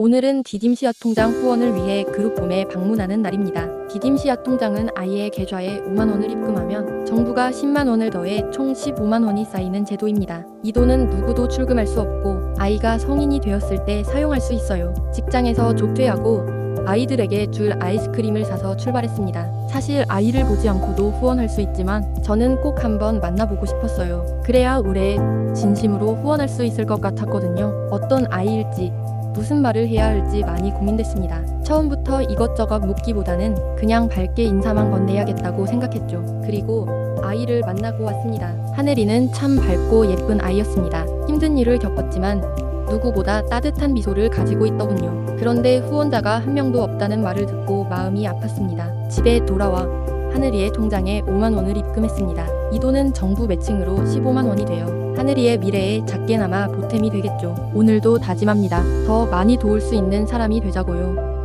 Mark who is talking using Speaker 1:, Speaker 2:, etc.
Speaker 1: 오늘은 디딤시아 통장 후원을 위해 그룹 홈에 방문하는 날입니다. 디딤시아 통장은 아이의 계좌에 5만 원을 입금하면 정부가 10만 원을 더해 총 15만 원이 쌓이는 제도입니다. 이 돈은 누구도 출금할 수 없고 아이가 성인이 되었을 때 사용할 수 있어요. 직장에서 조퇴하고 아이들에게 줄 아이스크림을 사서 출발했습니다. 사실 아이를 보지 않고도 후원할 수 있지만 저는 꼭 한번 만나보고 싶었어요. 그래야 올해 진심으로 후원할 수 있을 것 같았거든요. 어떤 아이일지 무슨 말을 해야 할지 많이 고민됐습니다. 처음부터 이것저것 묻기보다는 그냥 밝게 인사만 건네야겠다고 생각했죠. 그리고 아이를 만나고 왔습니다. 하늘이는 참 밝고 예쁜 아이였습니다. 힘든 일을 겪었지만 누구보다 따뜻한 미소를 가지고 있더군요. 그런데 후원자가 한 명도 없다는 말을 듣고 마음이 아팠습니다. 집에 돌아와 하늘이의 통장에 5만 원을 입금했습니다. 이 돈은 정부 매칭으로 15만 원이 되어 하늘이의 미래에 작게나마 보탬이 되겠죠. 오늘도 다짐합니다. 더 많이 도울 수 있는 사람이 되자고요.